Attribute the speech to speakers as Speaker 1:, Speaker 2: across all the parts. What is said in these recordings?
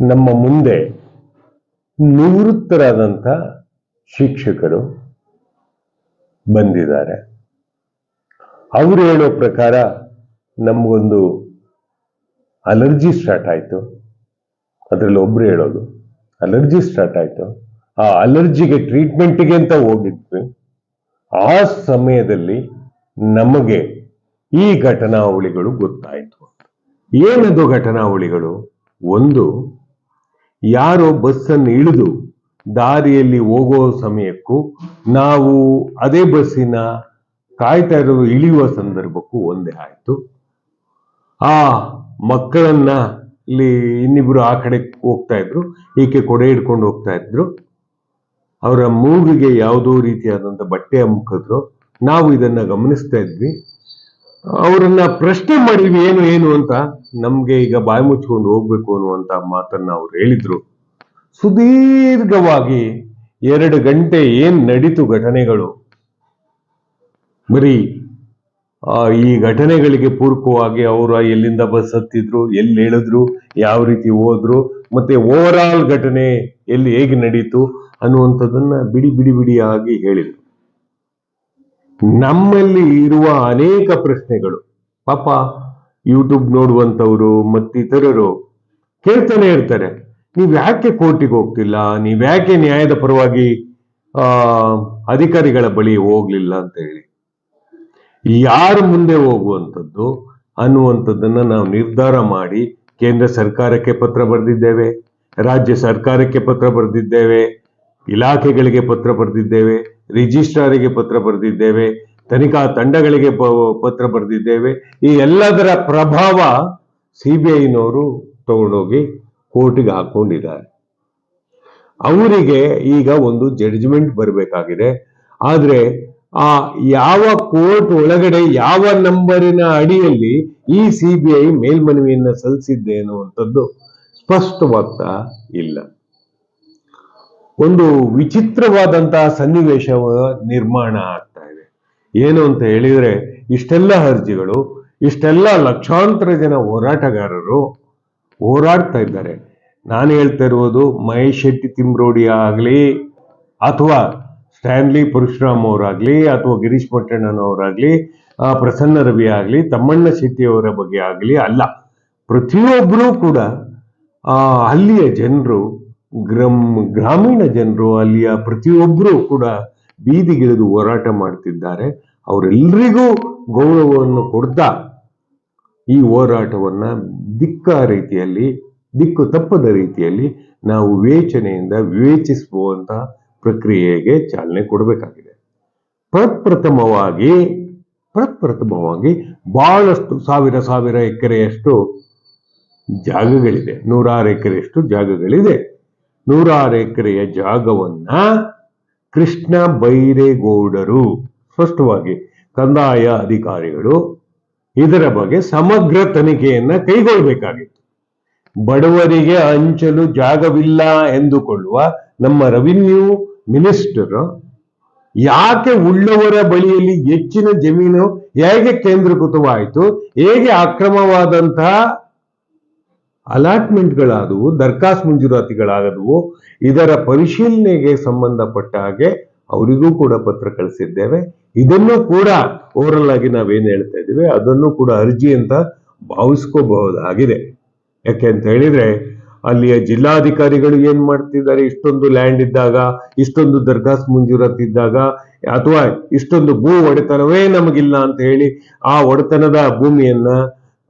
Speaker 1: ನಮ್ಮ ಮುಂದೆ ನಿವೃತ್ತರಾದಂಥ ಶಿಕ್ಷಕರು ಬಂದಿದ್ದಾರೆ. ಅವರು ಹೇಳೋ ಪ್ರಕಾರ ನಮಗೊಂದು ಅಲರ್ಜಿ ಸ್ಟಾರ್ಟ್ ಆಯಿತು. ಅದರಲ್ಲಿ ಒಬ್ರು ಹೇಳೋದು, ಅಲರ್ಜಿ ಸ್ಟಾರ್ಟ್ ಆಯಿತು. ಆ ಅಲರ್ಜಿಗೆ ಟ್ರೀಟ್ಮೆಂಟಿಗೆ ಅಂತ ಹೋಗಿದ್ವಿ. ಆ ಸಮಯದಲ್ಲಿ ನಮಗೆ ಈ ಘಟನಾವಳಿಗಳು ಗೊತ್ತಾಯಿತು. ಏನದು ಘಟನಾವಳಿಗಳು? ಒಂದು ಯಾರೋ ಬಸ್ಸನ್ನು ಇಳಿದು ದಾರಿಯಲ್ಲಿ ಹೋಗೋ ಸಮಯಕ್ಕೂ ನಾವು ಅದೇ ಬಸ್ಸಿನ ಕಾಯ್ತಾ ಇರೋ ಇಳಿಯುವ ಸಂದರ್ಭಕ್ಕೂ ಒಂದೇ ಆಯಿತು. ಆ ಮಕ್ಕಳನ್ನ ಇಲ್ಲಿ ಇನ್ನಿಬ್ರು ಆ ಕಡೆ ಹೋಗ್ತಾ ಇದ್ರು, ಈಕೆ ಕೊಡೆ ಹಿಡ್ಕೊಂಡು ಹೋಗ್ತಾ ಇದ್ರು. ಅವರ ಮೂಗಿಗೆ ಯಾವುದೋ ರೀತಿಯಾದಂಥ ಬಟ್ಟೆ ಮುಖದ್ರು. ನಾವು ಇದನ್ನ ಗಮನಿಸ್ತಾ ಇದ್ವಿ. ಅವರನ್ನ ಪ್ರಶ್ನೆ ಮಾಡಿದ್ವಿ ಏನು ಏನು ಅಂತ ನಮ್ಗೆ ಈಗ ಬಾಯಿ ಮುಚ್ಕೊಂಡು ಹೋಗ್ಬೇಕು ಅನ್ನುವಂತ ಮಾತನ್ನ ಅವ್ರು ಹೇಳಿದ್ರು. ಸುದೀರ್ಘವಾಗಿ ಎರಡು ಗಂಟೆ ಏನ್ ನಡೀತು ಘಟನೆಗಳು? ಬರೀ ಆ, ಈ ಘಟನೆಗಳಿಗೆ ಪೂರಕವಾಗಿ ಅವರು ಎಲ್ಲಿಂದ ಬಸ್ ಹತ್ತಿದ್ರು ಎಲ್ಲಿ ಹೇಳಿದ್ರು ಯಾವ ರೀತಿ ಹೋದ್ರು ಮತ್ತೆ ಓವರ್ ಆಲ್ ಘಟನೆ ಎಲ್ಲಿ ಹೇಗೆ ನಡೀತು ಅನ್ನುವಂಥದ್ದನ್ನ ಬಿಡಿ ಬಿಡಿ ಬಿಡಿಯಾಗಿ ಹೇಳಿದ್ರು. ನಮ್ಮಲ್ಲಿ ಇರುವ ಅನೇಕ ಪ್ರಶ್ನೆಗಳು. ಪಾಪ ಯೂಟ್ಯೂಬ್ ನೋಡುವಂಥವ್ರು ಮತ್ತಿತರರು ಕೇಳ್ತಾನೆ ಇರ್ತಾರೆ. ನೀವು ಯಾಕೆ ಕೋರ್ಟಿಗೆ ಹೋಗ್ತಿಲ್ಲ? ನೀವು ಯಾಕೆ ನ್ಯಾಯದ ಪರವಾಗಿ ಅಧಿಕಾರಿಗಳ ಬಳಿ ಹೋಗ್ಲಿಲ್ಲ ಅಂತ ಹೇಳಿ ಯಾರ ಮುಂದೆ ಹೋಗುವಂಥದ್ದು ಅನ್ನುವಂಥದ್ದನ್ನು ನಾವು ನಿರ್ಧಾರ ಮಾಡಿ ಕೇಂದ್ರ ಸರ್ಕಾರಕ್ಕೆ ಪತ್ರ ಬರೆದಿದ್ದೇವೆ, ರಾಜ್ಯ ಸರ್ಕಾರಕ್ಕೆ ಪತ್ರ ಬರೆದಿದ್ದೇವೆ, ಇಲಾಖೆಗಳಿಗೆ ಪತ್ರ ಬರೆದಿದ್ದೇವೆ ರಿಜಿಸ್ಟ್ರಾರಿಗೆ ಪತ್ರ ಬರೆದಿದ್ದೇವೆ, ತನಿಖಾ ತಂಡಗಳಿಗೆ ಪತ್ರ ಬರೆದಿದ್ದೇವೆ. ಈ ಎಲ್ಲದರ ಪ್ರಭಾವ ಸಿ ಬಿ ಐನವರು ತಗೊಂಡೋಗಿ ಕೋರ್ಟಿಗೆ ಹಾಕೊಂಡಿದ್ದಾರೆ ಅವರಿಗೆ ಈಗ ಒಂದು ಜಡ್ಜ್ಮೆಂಟ್ ಬರಬೇಕಾಗಿದೆ. ಆದರೆ ಆ ಯಾವ ಕೋರ್ಟ್ ಒಳಗಡೆ ಯಾವ ನಂಬರಿನ ಅಡಿಯಲ್ಲಿ ಈ ಸಿ ಬಿ ಐ ಮೇಲ್ಮನವಿಯನ್ನು ಸಲ್ಲಿಸಿದ್ದೆ ಅನ್ನುವಂಥದ್ದು ಸ್ಪಷ್ಟವಾಗ್ತಾ ಇಲ್ಲ. ಒಂದು ವಿಚಿತ್ರವಾದಂತಹ ಸನ್ನಿವೇಶ ನಿರ್ಮಾಣ ಆಗ್ತಾ ಇದೆ. ಏನು ಅಂತ ಹೇಳಿದ್ರೆ ಇಷ್ಟೆಲ್ಲ ಅರ್ಜಿಗಳು ಇಷ್ಟೆಲ್ಲ ಲಕ್ಷಾಂತರ ಜನ ಹೋರಾಟಗಾರರು ಹೋರಾಡ್ತಾ ಇದ್ದಾರೆ. ನಾನು ಹೇಳ್ತಾ ಇರುವುದು ಮಹೇಶ್ ಶೆಟ್ಟಿ ತಿಮ್ರೋಡಿ ಆಗಲಿ ಅಥವಾ ಸ್ಟ್ಯಾನ್ಲಿ ಪರಶುರಾಮ್ ಅವರಾಗ್ಲಿ ಅಥವಾ ಗಿರೀಶ್ ಪಟ್ಟಣ್ಣನವರಾಗ್ಲಿ ಆ, ಪ್ರಸನ್ನ ರವಿ ಆಗಲಿ ತಮ್ಮಣ್ಣ ಶೆಟ್ಟಿಯವರ ಬಗ್ಗೆ ಆಗಲಿ ಅಲ್ಲ. ಪ್ರತಿಯೊಬ್ಬರೂ ಕೂಡ ಅಲ್ಲಿಯ ಜನರು ಗ್ರಮ್, ಗ್ರಾಮೀಣ ಜನರು, ಅಲ್ಲಿಯ ಪ್ರತಿಯೊಬ್ಬರು ಕೂಡ ಬೀದಿಗಿಳಿದು ಹೋರಾಟ ಮಾಡ್ತಿದ್ದಾರೆ. ಅವರೆಲ್ಲರಿಗೂ ಗೌರವವನ್ನು ಕೊಡ್ತಾ ಈ ಹೋರಾಟವನ್ನ ದಿಕ್ಕ ರೀತಿಯಲ್ಲಿ, ದಿಕ್ಕು ತಪ್ಪದ ರೀತಿಯಲ್ಲಿ ನಾವು ವಿವೇಚನೆಯಿಂದ ವಿವೇಚಿಸುವಂತ ಪ್ರಕ್ರಿಯೆಗೆ ಚಾಲನೆ ಕೊಡಬೇಕಾಗಿದೆ. ಪ್ರಪ್ರಥಮವಾಗಿ ಪ್ರಪ್ರಥಮವಾಗಿ ಬಹಳಷ್ಟು ಸಾವಿರ ಸಾವಿರ ಎಕರೆಯಷ್ಟು ಜಾಗಗಳಿದೆ. ನೂರಾರು ಎಕರೆಯಷ್ಟು ಜಾಗಗಳಿದೆ. ನೂರಾರು ಎಕರೆಯ ಜಾಗವನ್ನ ಕೃಷ್ಣ ಬೈರೇಗೌಡರು. ಸ್ಪಷ್ಟವಾಗಿ ಕಂದಾಯ ಅಧಿಕಾರಿಗಳು ಇದರ ಬಗ್ಗೆ ಸಮಗ್ರ ತನಿಖೆಯನ್ನ ಕೈಗೊಳ್ಳಬೇಕಾಗಿತ್ತು ಬಡವರಿಗೆ ಹಂಚಲು ಜಾಗವಿಲ್ಲ ಎಂದುಕೊಳ್ಳುವ ನಮ್ಮ ರೆವಿನ್ಯೂ ಮಿನಿಸ್ಟರ್ ಯಾಕೆ ಉಳ್ಳವರ ಬಳಿಯಲ್ಲಿ ಹೆಚ್ಚಿನ ಜಮೀನು ಹೇಗೆ ಕೇಂದ್ರೀಕೃತವಾಯಿತು, ಹೇಗೆ ಅಕ್ರಮವಾದಂತಹ ಅಲಾಟ್ಮೆಂಟ್ಗಳಾದವು, ದರ್ಖಾಸ್ ಮಂಜೂರಾತಿಗಳಾದವು, ಇದರ ಪರಿಶೀಲನೆಗೆ ಸಂಬಂಧಪಟ್ಟ ಹಾಗೆ ಅವರಿಗೂ ಕೂಡ ಪತ್ರ ಕಳಿಸಿದ್ದೇವೆ. ಇದನ್ನು ಕೂಡ ಓವರಲ್ ಆಗಿ ನಾವೇನು ಹೇಳ್ತಾ ಇದ್ದೀವಿ, ಅದನ್ನು ಕೂಡ ಅರ್ಜಿ ಅಂತ ಭಾವಿಸ್ಕೋಬಹುದಾಗಿದೆ. ಯಾಕೆ ಅಂತ ಹೇಳಿದ್ರೆ, ಅಲ್ಲಿಯ ಜಿಲ್ಲಾಧಿಕಾರಿಗಳು ಏನ್ ಮಾಡ್ತಿದ್ದಾರೆ, ಇಷ್ಟೊಂದು ಲ್ಯಾಂಡ್ ಇದ್ದಾಗ, ಇಷ್ಟೊಂದು ದರ್ಗಾಸ್ ಮಂಜೂರಾತಿ ಇದ್ದಾಗ, ಅಥವಾ ಇಷ್ಟೊಂದು ಭೂ ಒಡೆತನವೇ ನಮಗಿಲ್ಲ ಅಂತ ಹೇಳಿ ಆ ಒಡೆತನದ ಭೂಮಿಯನ್ನ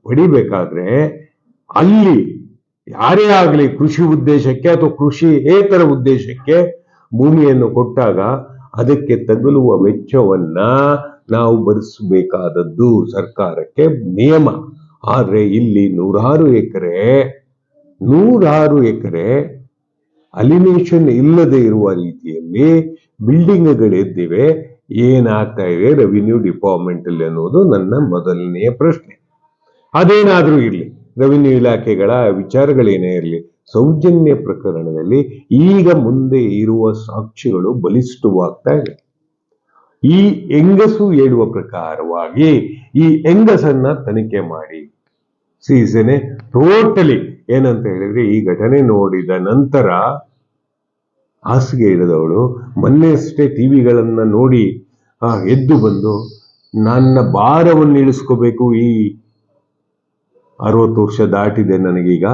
Speaker 1: ಪಡಿಬೇಕಾದ್ರೆ ಅಲ್ಲಿ ಯಾರೇ ಆಗಲಿ ಕೃಷಿ ಉದ್ದೇಶಕ್ಕೆ ಅಥವಾ ಕೃಷಿ ಏತರ ಉದ್ದೇಶಕ್ಕೆ ಭೂಮಿಯನ್ನು ಕೊಟ್ಟಾಗ ಅದಕ್ಕೆ ತಗುಲುವ ವೆಚ್ಚವನ್ನ ನಾವು ಭರಿಸಬೇಕಾದದ್ದು ಸರ್ಕಾರಕ್ಕೆ ನಿಯಮ. ಆದರೆ ಇಲ್ಲಿ ನೂರಾರು ಎಕರೆ ನೂರಾರು ಎಕರೆ ಅಲಿನೇಷನ್ ಇಲ್ಲದೆ ಇರುವ ರೀತಿಯಲ್ಲಿ ಬಿಲ್ಡಿಂಗ್ಗಳಿದ್ದಿವೆ. ಏನಾಗ್ತಾ ಇದೆ? ರೆವಿನ್ಯೂ ಡಿಪಾರ್ಟ್ಮೆಂಟ್ ಅಲ್ಲಿ ಅನ್ನೋದು ನನ್ನ ಮೊದಲನೆಯ ಪ್ರಶ್ನೆ. ಅದೇನಾದ್ರೂ ಇರಲಿ. ರೆವಿನ್ಯೂ ಇಲಾಖೆಗಳ ವಿಚಾರಗಳೇನೇ ಇರಲಿ, ಸೌಜನ್ಯ ಪ್ರಕರಣದಲ್ಲಿ ಈಗ ಮುಂದೆ ಇರುವ ಸಾಕ್ಷಿಗಳು ಬಲಿಷ್ಠವಾಗ್ತಾ ಇದೆ. ಈ ಹೆಂಗಸು ಹೇಳುವ ಪ್ರಕಾರವಾಗಿ ಈ ಹೆಂಗಸನ್ನ ತನಿಖೆ ಮಾಡಿ. ಸೀಸನೆ ಟೋಟಲಿ ಏನಂತ ಹೇಳಿದ್ರೆ ಈ ಘಟನೆ ನೋಡಿದ ನಂತರ ಹಾಸಿಗೆ ಇಳಿದವಳು ಮೊನ್ನೆಯಷ್ಟೇ ಟಿವಿಗಳನ್ನ ನೋಡಿ ಎದ್ದು ಬಂದು, ನನ್ನ ಭಾರವನ್ನು ಇಳಿಸ್ಕೋಬೇಕು ಈ ಅರವತ್ತು ವರ್ಷ ದಾಟಿದೆ ನನಗೀಗ.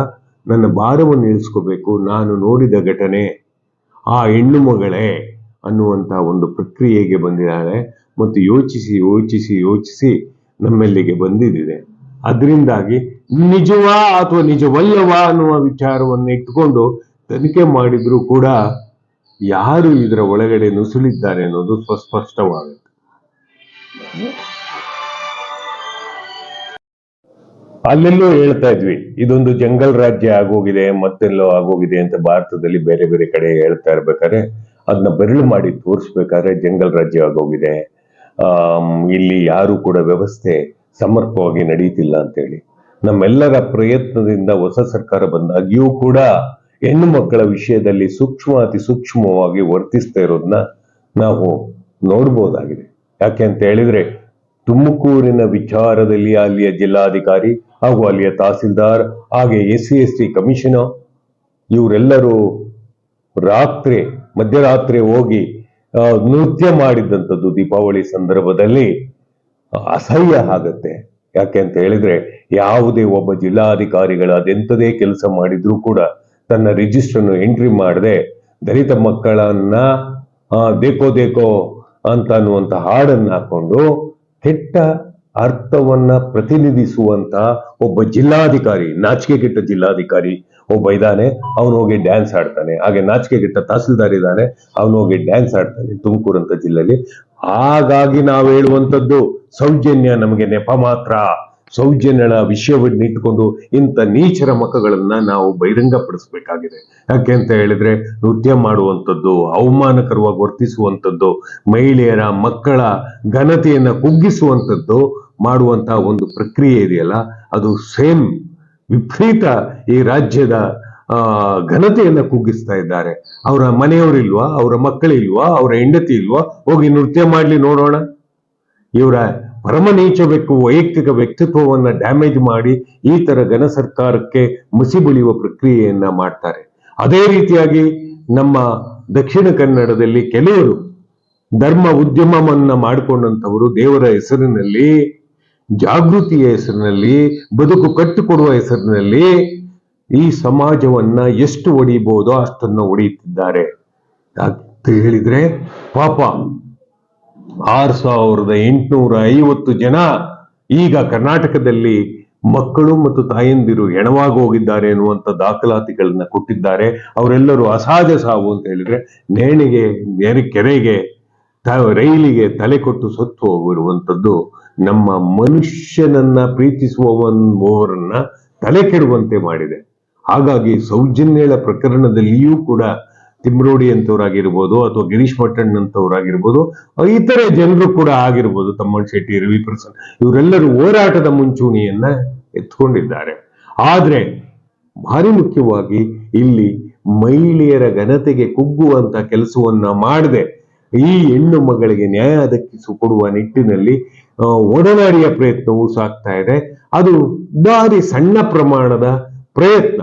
Speaker 1: ನನ್ನ ಭಾರವನ್ನು ಇಳಿಸ್ಕೋಬೇಕು ನಾನು ನೋಡಿದ ಘಟನೆ ಆ ಹೆಣ್ಣು ಮಗಳೇ ಅನ್ನುವಂತಹ ಒಂದು ಪ್ರಕ್ರಿಯೆಗೆ ಬಂದಿದ್ದಾಳೆ ಮತ್ತು ಯೋಚಿಸಿ ಯೋಚಿಸಿ ಯೋಚಿಸಿ ನಮ್ಮೆಲ್ಲಿಗೆ ಬಂದಿದೆ. ಅದರಿಂದಾಗಿ ನಿಜವಾ ಅಥವಾ ನಿಜವಲ್ಲವಾ ಅನ್ನುವ ವಿಚಾರವನ್ನು ಇಟ್ಟುಕೊಂಡು ತನಿಖೆ ಮಾಡಿದ್ರು ಕೂಡ ಯಾರು ಇದರ ಒಳಗಡೆ ನುಸುಳಿದ್ದಾರೆ ಅನ್ನೋದು ಸ್ವಸ್ಪಷ್ಟವಾಗುತ್ತೆ. ಅಲ್ಲೆಲ್ಲೋ ಹೇಳ್ತಾ ಇದ್ವಿ, ಇದೊಂದು ಜಂಗಲ್ ರಾಜ್ಯ ಆಗೋಗಿದೆ, ಮತ್ತೆಲ್ಲೋ ಆಗೋಗಿದೆ ಅಂತ ಭಾರತದಲ್ಲಿ ಬೇರೆ ಬೇರೆ ಕಡೆ ಹೇಳ್ತಾ ಇರ್ಬೇಕಾದ್ರೆ ಅದನ್ನ ಬೆರಳು ಮಾಡಿ ತೋರಿಸ್ಬೇಕಾದ್ರೆ ಜಂಗಲ್ ರಾಜ್ಯ ಆಗೋಗಿದೆ. ಆ ಇಲ್ಲಿ ಯಾರು ಕೂಡ ವ್ಯವಸ್ಥೆ ಸಮರ್ಪಕವಾಗಿ ನಡೀತಿಲ್ಲ ಅಂತೇಳಿ. ನಮ್ಮೆಲ್ಲರ ಪ್ರಯತ್ನದಿಂದ ಹೊಸ ಸರ್ಕಾರ ಬಂದಾಗಿಯೂ ಕೂಡ ಹೆಣ್ಣು ಮಕ್ಕಳ ವಿಷಯದಲ್ಲಿ ಸೂಕ್ಷ್ಮ, ಅತಿ ಸೂಕ್ಷ್ಮವಾಗಿ ವರ್ತಿಸ್ತಾ ಇರೋದನ್ನ ನಾವು ನೋಡ್ಬೋದಾಗಿದೆ. ಯಾಕೆ ಅಂತ ಹೇಳಿದ್ರೆ ತುಮಕೂರಿನ ವಿಚಾರದಲ್ಲಿ ಅಲ್ಲಿಯ ಜಿಲ್ಲಾಧಿಕಾರಿ ಹಾಗೂ ಅಲ್ಲಿಯ ತಹಸೀಲ್ದಾರ್, ಹಾಗೆ S C S T commissioner ಇವರೆಲ್ಲರೂ ರಾತ್ರಿ, ಮಧ್ಯರಾತ್ರಿ ಹೋಗಿ ನೃತ್ಯ ಮಾಡಿದ್ದಂಥದ್ದು ದೀಪಾವಳಿ ಸಂದರ್ಭದಲ್ಲಿ ಅಸಹ್ಯ ಆಗತ್ತೆ. ಯಾಕೆ ಅಂತ ಹೇಳಿದ್ರೆ, ಯಾವುದೇ ಒಬ್ಬ ಜಿಲ್ಲಾಧಿಕಾರಿಗಳು ಅದೆಂಥದೇ ಕೆಲಸ ಮಾಡಿದ್ರೂ ಕೂಡ ತನ್ನ ರಿಜಿಸ್ಟರ್ ಎಂಟ್ರಿ ಮಾಡದೆ, ದಲಿತ ಮಕ್ಕಳನ್ನ ದೇಕೋ ದೇಕೋ ಅಂತ ಅನ್ನುವಂಥ ಹಾಡನ್ನ ಹಾಕೊಂಡು ಕೆಟ್ಟ ಅರ್ಥವನ್ನ ಪ್ರತಿನಿಧಿಸುವಂತ ಒಬ್ಬ ಜಿಲ್ಲಾಧಿಕಾರಿ, ನಾಚಿಕೆಗೆಟ್ಟ ಜಿಲ್ಲಾಧಿಕಾರಿ ಒಬ್ಬ ಇದ್ದಾನೆ. ಅವನು ಹೋಗಿ ಡ್ಯಾನ್ಸ್ ಆಡ್ತಾನೆ. ಹಾಗೆ ನಾಚಿಕೆಗೆಟ್ಟ ತಹಸೀಲ್ದಾರ್ ಇದ್ದಾನೆ. ಅವನು ಹೋಗಿ ಡ್ಯಾನ್ಸ್ ಆಡ್ತಾನೆ ತುಮಕೂರು ಅಂತ ಜಿಲ್ಲೆಯಲ್ಲಿ ಹಾಗಾಗಿ ನಾವು ಹೇಳುವಂಥದ್ದು, ಸೌಜನ್ಯ ನಮಗೆ ನೆಪ ಮಾತ್ರ. ಸೌಜನ್ಯಗಳ ವಿಷಯವನ್ನು ಇಟ್ಕೊಂಡು ಇಂಥ ನೀಚರ ಮಕ್ಕಳನ್ನ ನಾವು ಬಹಿರಂಗಪಡಿಸ್ಬೇಕಾಗಿದೆ. ಯಾಕೆ ಅಂತ ಹೇಳಿದ್ರೆ ನೃತ್ಯ ಮಾಡುವಂಥದ್ದು, ಅವಮಾನಕರವಾಗಿ ವರ್ತಿಸುವಂಥದ್ದು, ಮಹಿಳೆಯರ ಮಕ್ಕಳ ಘನತೆಯನ್ನ ಕುಗ್ಗಿಸುವಂಥದ್ದು ಮಾಡುವಂತಹ ಒಂದು ಪ್ರಕ್ರಿಯೆ ಇದೆಯಲ್ಲ, ಅದು ಸೇಮ್ ವಿಪರೀತ ಈ ರಾಜ್ಯದ, ಆ, ಘನತೆಯನ್ನ ಕುಗ್ಗಿಸ್ತಾ ಇದ್ದಾರೆ. ಅವರ ಮನೆಯವರಿಲ್ವಾ ಅವರ ಮಕ್ಕಳಿಲ್ವಾ ಅವರ ಹೆಂಡತಿ ಇಲ್ವಾ, ಹೋಗಿ ನೃತ್ಯ ಮಾಡ್ಲಿ ನೋಡೋಣ. ಇವರ ಪರಮ ನೀಚ ವ್ಯಕ್ತಿ ವೈಯಕ್ತಿಕ ವ್ಯಕ್ತಿತ್ವವನ್ನ ಡ್ಯಾಮೇಜ್ ಮಾಡಿ ಈ ತರ ಘನ ಸರ್ಕಾರಕ್ಕೆ ಮುಸಿ ಪ್ರಕ್ರಿಯೆಯನ್ನ ಮಾಡ್ತಾರೆ. ಅದೇ ರೀತಿಯಾಗಿ ನಮ್ಮ ದಕ್ಷಿಣ ಕನ್ನಡದಲ್ಲಿ ಕೆಲವರು ಧರ್ಮ ಉದ್ಯಮವನ್ನ ಮಾಡಿಕೊಂಡಂತವರು ದೇವರ ಹೆಸರಿನಲ್ಲಿ, ಜಾಗೃತಿಯ ಹೆಸರಿನಲ್ಲಿ, ಬದುಕು ಕಟ್ಟಿಕೊಡುವ ಹೆಸರಿನಲ್ಲಿ ಈ ಸಮಾಜವನ್ನ ಎಷ್ಟು ಒಡಿಬಹುದೋ ಅಷ್ಟನ್ನ ಒಡೆಯುತ್ತಿದ್ದಾರೆ. ಅಂತ ಹೇಳಿದ್ರೆ ಪಾಪ ಆರ್ ಸಾವಿರದ ಎಂಟುನೂರ ಐವತ್ತು ಜನ ಈಗ ಕರ್ನಾಟಕದಲ್ಲಿ ಮಕ್ಕಳು ಮತ್ತು ತಾಯಂದಿರು ಎಣವಾಗಿ ಹೋಗಿದ್ದಾರೆ ಎನ್ನುವಂತ ದಾಖಲಾತಿಗಳನ್ನ ಕೊಟ್ಟಿದ್ದಾರೆ. ಅವರೆಲ್ಲರೂ ಅಸಹಜ ಸಾವು ಅಂತ ಹೇಳಿದ್ರೆ ನೇಣಿಗೆ ನೆರೆ ಕೆರೆಗೆ ರೈಲಿಗೆ ತಲೆ ಕೊಟ್ಟು ಸತ್ತು ಹೋಗಿರುವಂಥದ್ದು ನಮ್ಮ ಮನುಷ್ಯನನ್ನ ಪ್ರೀತಿಸುವವರನ್ನ ತಲೆ ಕೆಡುವಂತೆ ಮಾಡಿದೆ. ಹಾಗಾಗಿ ಸೌಜನ್ಯಳ ಪ್ರಕರಣದಲ್ಲಿಯೂ ಕೂಡ ತಿಮ್ರೋಡಿ ಅಂತವ್ರಾಗಿರ್ಬೋದು ಅಥವಾ ಗಿರೀಶ್ ಮಟ್ಟಣ್ ಅಂತವ್ರಾಗಿರ್ಬೋದು ಇತರೆ ಜನರು ಕೂಡ ಆಗಿರ್ಬೋದು ತಮ್ಮಣ್ಣ ಶೆಟ್ಟಿ ರವಿ ಪ್ರಸನ್ ಇವರೆಲ್ಲರೂ ಹೋರಾಟದ ಮುಂಚೂಣಿಯನ್ನ ಎತ್ಕೊಂಡಿದ್ದಾರೆ. ಆದ್ರೆ ಭಾರಿ ಮುಖ್ಯವಾಗಿ ಇಲ್ಲಿ ಮಹಿಳೆಯರ ಘನತೆಗೆ ಕುಗ್ಗುವಂತ ಕೆಲಸವನ್ನ ಮಾಡದೆ ಈ ಹೆಣ್ಣು ಮಗಳಿಗೆ ನ್ಯಾಯ ದಕ್ಕಿಸಿಕೊಡುವ ನಿಟ್ಟಿನಲ್ಲಿ ಆ, ಒಡನಾಡಿಯ ಪ್ರಯತ್ನವೂ ಸಾಗ್ತಾ ಇದೆ. ಅದು ದಾರಿ ಸಣ್ಣ ಪ್ರಮಾಣದ ಪ್ರಯತ್ನ.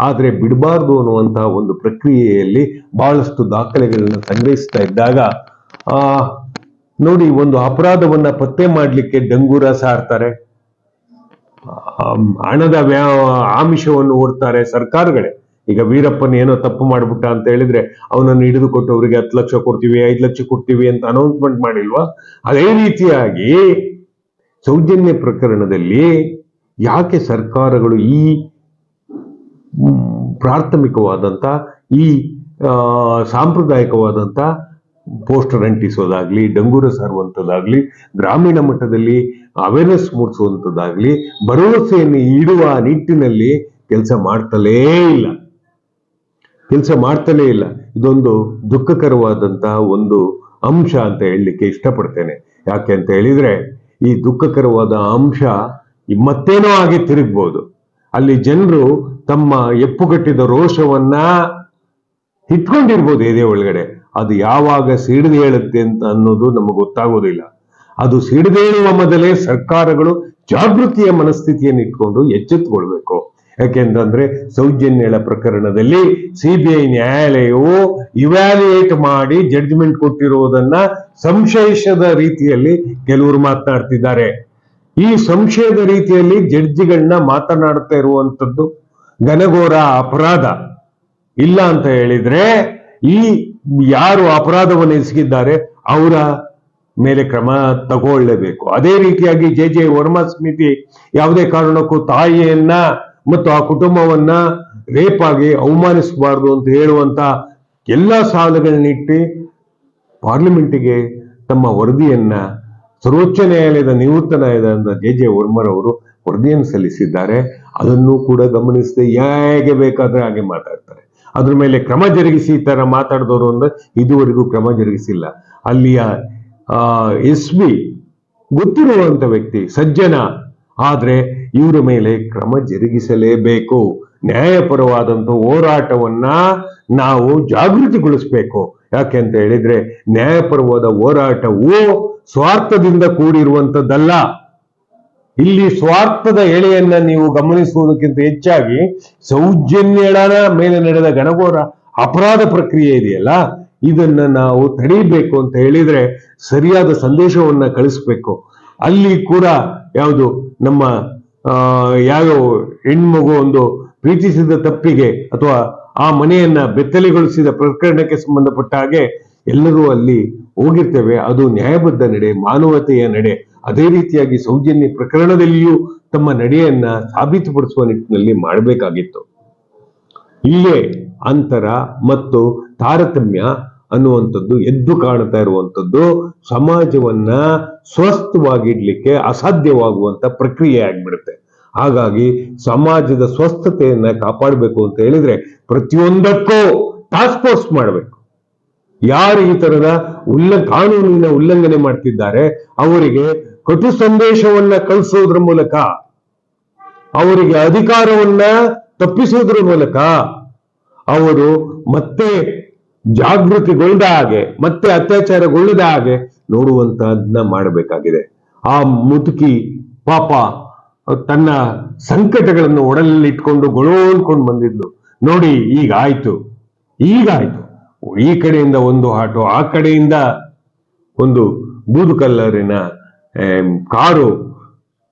Speaker 1: ಆದ್ರೆ ಬಿಡಬಾರ್ದು ಅನ್ನುವಂತಹ ಒಂದು ಪ್ರಕ್ರಿಯೆಯಲ್ಲಿ ಬಹಳಷ್ಟು ದಾಖಲೆಗಳನ್ನು ಸಂಗ್ರಹಿಸ್ತಾ ಇದ್ದಾಗ, ಆ, ನೋಡಿ ಒಂದು ಅಪರಾಧವನ್ನ ಪತ್ತೆ ಮಾಡಲಿಕ್ಕೆ ಡಂಗೂರ ಸಾರ್ತಾರೆ. ಹಣದ ವ್ಯಾ, ಆಮಿಷವನ್ನು ಓಡ್ತಾರೆ ಸರ್ಕಾರಗಳೇ. ಈಗ ವೀರಪ್ಪನ ಏನೋ ತಪ್ಪು ಮಾಡ್ಬಿಟ್ಟ ಅಂತ ಹೇಳಿದ್ರೆ ಅವನನ್ನು ಹಿಡಿದುಕೊಟ್ಟು ಅವರಿಗೆ ಹತ್ತು ಲಕ್ಷ ಕೊಡ್ತೀವಿ, ಐದು ಲಕ್ಷ ಕೊಡ್ತೀವಿ ಅಂತ ಅನೌನ್ಸ್ಮೆಂಟ್ ಮಾಡಿಲ್ವಾ? ಅದೇ ರೀತಿಯಾಗಿ ಸೌಜನ್ಯ ಪ್ರಕರಣದಲ್ಲಿ ಯಾಕೆ ಸರ್ಕಾರಗಳು ಈ ಮ್, ಪ್ರಾಥಮಿಕವಾದಂತ ಈ ಸಾಂಪ್ರದಾಯಿಕವಾದಂಥ ಪೋಸ್ಟರ್ ಅಂಟಿಸೋದಾಗ್ಲಿ ಡಂಗೂರ ಸಾರುವಂಥದ್ದಾಗ್ಲಿ ಗ್ರಾಮೀಣ ಮಟ್ಟದಲ್ಲಿ ಅವೇರ್ನೆಸ್ ಮೂಡಿಸುವಂಥದ್ದಾಗ್ಲಿ ಭರವಸೆಯನ್ನು ಇಡುವ ನಿಟ್ಟಿನಲ್ಲಿ ಕೆಲಸ ಮಾಡ್ತಲೇ ಇಲ್ಲ. ಕೆಲಸ ಮಾಡ್ತಲೇ ಇಲ್ಲ. ಇದೊಂದು ದುಃಖಕರವಾದಂತಹ ಒಂದು ಅಂಶ ಅಂತ ಹೇಳಲಿಕ್ಕೆ ಇಷ್ಟಪಡ್ತೇನೆ. ಯಾಕೆ ಅಂತ ಹೇಳಿದ್ರೆ ಈ ದುಃಖಕರವಾದ ಅಂಶ ಮತ್ತೇನೋ ಆಗಿ ತಿರುಗ್ಬೋದು. ಅಲ್ಲಿ ಜನರು ತಮ್ಮ ಎಪ್ಪುಗಟ್ಟಿದ ರೋಷವನ್ನ ಇಟ್ಕೊಂಡಿರ್ಬೋದು ಎದೆ ಒಳಗಡೆ. ಅದು ಯಾವಾಗ ಸಿಡಿದು ಹೇಳುತ್ತೆ ಅಂತ ಅನ್ನೋದು ನಮಗೆ ಗೊತ್ತಾಗೋದಿಲ್ಲ. ಅದು ಸಿಡಿದೇಳುವ ಮೊದಲೇ ಸರ್ಕಾರಗಳು ಜಾಗೃತಿಯ ಮನಸ್ಥಿತಿಯನ್ನು ಇಟ್ಕೊಂಡು ಎಚ್ಚೆತ್ತುಕೊಳ್ಬೇಕು. ಯಾಕೆಂತಂದ್ರೆ ಸೌಜನ್ಯಳ ಪ್ರಕರಣದಲ್ಲಿ ಸಿಬಿಐ ನ್ಯಾಯಾಲಯವು ಇವ್ಯಾಲ್ಯುಯೇಟ್ ಮಾಡಿ ಜಡ್ಜ್ಮೆಂಟ್ ಕೊಟ್ಟಿರುವುದನ್ನ ಸಂಶಯಿಸದ ರೀತಿಯಲ್ಲಿ ಕೆಲವರು ಮಾತನಾಡ್ತಿದ್ದಾರೆ. ಈ ಸಂಶಯದ ರೀತಿಯಲ್ಲಿ ಜಡ್ಜಿಗಳನ್ನ ಮಾತನಾಡ್ತಾ ಇರುವಂತದ್ದು ಘನಘೋರ ಅಪರಾಧ. ಇಲ್ಲ ಅಂತ ಹೇಳಿದ್ರೆ ಈ ಯಾರು ಅಪರಾಧವನ್ನು ಎಸಗಿದ್ದಾರೆ ಅವರ ಮೇಲೆ ಕ್ರಮ ತಗೊಳ್ಳೇಬೇಕು. ಅದೇ ರೀತಿಯಾಗಿ ಜೆ ಜೆ ವರ್ಮ ಸಮಿತಿ ಯಾವುದೇ ಕಾರಣಕ್ಕೂ ತಾಯಿಯನ್ನ ಮತ್ತು ಆ ಕುಟುಂಬವನ್ನ ರೇಪ್ ಆಗಿ ಅವಮಾನಿಸಬಾರ್ದು ಅಂತ ಹೇಳುವಂತ ಎಲ್ಲಾ ಸಾಲುಗಳನ್ನಿಟ್ಟು ಪಾರ್ಲಿಮೆಂಟಿಗೆ ತಮ್ಮ ವರದಿಯನ್ನ, ಸರ್ವೋಚ್ಚ ನ್ಯಾಯಾಲಯದ ನಿವೃತ್ತ ನ್ಯಾಯಾಲಯದ ಜೆ ಜೆ ವರ್ಮರವರು ವರದಿಯನ್ನು ಸಲ್ಲಿಸಿದ್ದಾರೆ, ಅದನ್ನು ಕೂಡ ಗಮನಿಸದೆ ಹೇಗೆ ಬೇಕಾದ್ರೆ ಹಾಗೆ ಮಾತಾಡ್ತಾರೆ. ಅದ್ರ ಮೇಲೆ ಕ್ರಮ ಜರುಗಿಸಿ ಈ ತರ ಮಾತಾಡಿದವರು ಅಂದ್ರೆ ಇದುವರೆಗೂ ಕ್ರಮ ಜರುಗಿಸಿಲ್ಲ. ಅಲ್ಲಿಯ ಎಸ್ ಬಿ ಗೊತ್ತಿರುವಂತ ವ್ಯಕ್ತಿ, ಸಜ್ಜನ, ಆದ್ರೆ ಇವರ ಮೇಲೆ ಕ್ರಮ ಜರುಗಿಸಲೇಬೇಕು. ನ್ಯಾಯಪರವಾದಂತ ಹೋರಾಟವನ್ನ ನಾವು ಜಾಗೃತಿಗೊಳಿಸ್ಬೇಕು. ಯಾಕೆ ಅಂತ ಹೇಳಿದ್ರೆ, ನ್ಯಾಯಪರವಾದ ಹೋರಾಟವು ಸ್ವಾರ್ಥದಿಂದ ಕೂಡಿರುವಂತದ್ದಲ್ಲ. ಇಲ್ಲಿ ಸ್ವಾರ್ಥದ ಎಳೆಯನ್ನ ನೀವು ಗಮನಿಸುವುದಕ್ಕಿಂತ ಹೆಚ್ಚಾಗಿ ಸೌಜನ್ಯಳ ಮೇಲೆ ನಡೆದ ಗಣಗೋರ ಅಪರಾಧ ಪ್ರಕ್ರಿಯೆ ಇದೆಯಲ್ಲ? ಇದನ್ನ ನಾವು ತಡೀಬೇಕು ಅಂತ ಹೇಳಿದ್ರೆ ಸರಿಯಾದ ಸಂದೇಶವನ್ನ ಕಳಿಸ್ಬೇಕು. ಅಲ್ಲಿ ಕೂಡ ಯಾವುದು ನಮ್ಮ ಯಾವ ಹೆಣ್ಮಗು ಒಂದು ಪ್ರೀತಿಸಿದ ತಪ್ಪಿಗೆ ಅಥವಾ ಆ ಮನೆಯನ್ನ ಬೆತ್ತಲೆಗೊಳಿಸಿದ ಪ್ರಕರಣಕ್ಕೆ ಸಂಬಂಧಪಟ್ಟ ಹಾಗೆ ಎಲ್ಲರೂ ಅಲ್ಲಿ ಹೋಗಿರ್ತೇವೆ. ಅದು ನ್ಯಾಯಬದ್ಧ ನಡೆ, ಮಾನವತೆಯ ನಡೆ. ಅದೇ ರೀತಿಯಾಗಿ ಸೌಜನ್ಯ ಪ್ರಕರಣದಲ್ಲಿಯೂ ತಮ್ಮ ನಡೆಯನ್ನ ಸಾಬೀತುಪಡಿಸುವ ನಿಟ್ಟಿನಲ್ಲಿ ಮಾಡಬೇಕಾಗಿತ್ತು. ಇಲ್ಲೇ ಅಂತರ ಮತ್ತು ತಾರತಮ್ಯ ಅನ್ನುವಂಥದ್ದು ಎದ್ದು ಕಾಣ್ತಾ ಇರುವಂಥದ್ದು ಸಮಾಜವನ್ನ ಸ್ವಸ್ಥವಾಗಿಡ್ಲಿಕ್ಕೆ ಅಸಾಧ್ಯವಾಗುವಂತ ಪ್ರಕ್ರಿಯೆ ಆಗ್ಬಿಡುತ್ತೆ. ಹಾಗಾಗಿ ಸಮಾಜದ ಸ್ವಸ್ಥತೆಯನ್ನ ಕಾಪಾಡಬೇಕು ಅಂತ ಹೇಳಿದ್ರೆ ಪ್ರತಿಯೊಂದಕ್ಕೂ ಟಾಸ್ಕ್ ಫೋರ್ಸ್ ಮಾಡಬೇಕು. ಯಾರು ಈ ತರದ ಉಲ್ಲ ಕಾನೂನಿನ ಉಲ್ಲಂಘನೆ ಮಾಡ್ತಿದ್ದಾರೆ, ಅವರಿಗೆ ಕಟು ಸಂದೇಶವನ್ನ ಕಳಿಸೋದ್ರ ಮೂಲಕ, ಅವರಿಗೆ ಅಧಿಕಾರವನ್ನ ತಪ್ಪಿಸೋದ್ರ ಮೂಲಕ ಅವರು ಮತ್ತೆ ಜಾಗೃತಿಗೊಳ್ಳದ ಹಾಗೆ, ಮತ್ತೆ ಅತ್ಯಾಚಾರಗೊಳ್ಳದ ಹಾಗೆ ನೋಡುವಂತಹದ್ನ ಮಾಡಬೇಕಾಗಿದೆ. ಆ ಮುದುಕಿ ಪಾಪ ತನ್ನ ಸಂಕಟಗಳನ್ನು ಒಡಲಲ್ಲಿ ಇಟ್ಕೊಂಡು ಗೊಳೋ ಅನ್ಕೊಂಡು ಬಂದಿದ್ಲು. ನೋಡಿ ಈಗ ಆಯ್ತು ಈಗ ಆಯ್ತು ಈ ಕಡೆಯಿಂದ ಒಂದು ಆಟೋ ಆ ಕಡೆಯಿಂದ ಒಂದು ಬೂದು ಕಲ್ಲರಿನ ಕಾರು,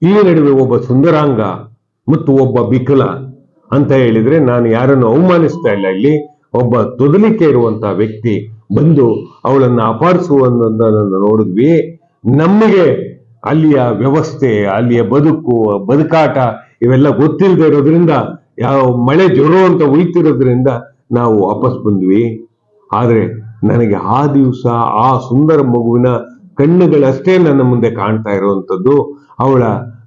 Speaker 1: ಈ ನಡುವೆ ಒಬ್ಬ ಸುಂದರಾಂಗ ಮತ್ತು ಒಬ್ಬ ಬಿಕಲ ಅಂತ ಹೇಳಿದ್ರೆ ನಾನು ಯಾರನ್ನು ಅವಮಾನಿಸ್ತಾ ಇಲ್ಲ. ಇಲ್ಲಿ ಒಬ್ಬ ತೊದಲಿಕೆ ಇರುವಂತಹ ವ್ಯಕ್ತಿ ಬಂದು ಅವಳನ್ನ ಅಪಾರಿಸುವಂತದನ್ನು ನೋಡಿದ್ವಿ. ನಮಗೆ ಅಲ್ಲಿಯ ವ್ಯವಸ್ಥೆ, ಅಲ್ಲಿಯ ಬದುಕು, ಬದುಕಾಟ ಇವೆಲ್ಲ ಗೊತ್ತಿಲ್ಲದೆ ಇರೋದ್ರಿಂದ, ಯಾವ ಮಳೆ ಜ್ವರ ಅಂತ ಉಯ್ತಿರೋದ್ರಿಂದ ನಾವು ವಾಪಸ್ ಬಂದ್ವಿ. ಆದ್ರೆ ನನಗೆ ಆ ದಿವಸ ಆ ಸುಂದರ ಮಗುವಿನ ಕಣ್ಣುಗಳಷ್ಟೇ ನನ್ನ ಮುಂದೆ ಕಾಣ್ತಾ ಇರುವಂತದ್ದು ಅವಳ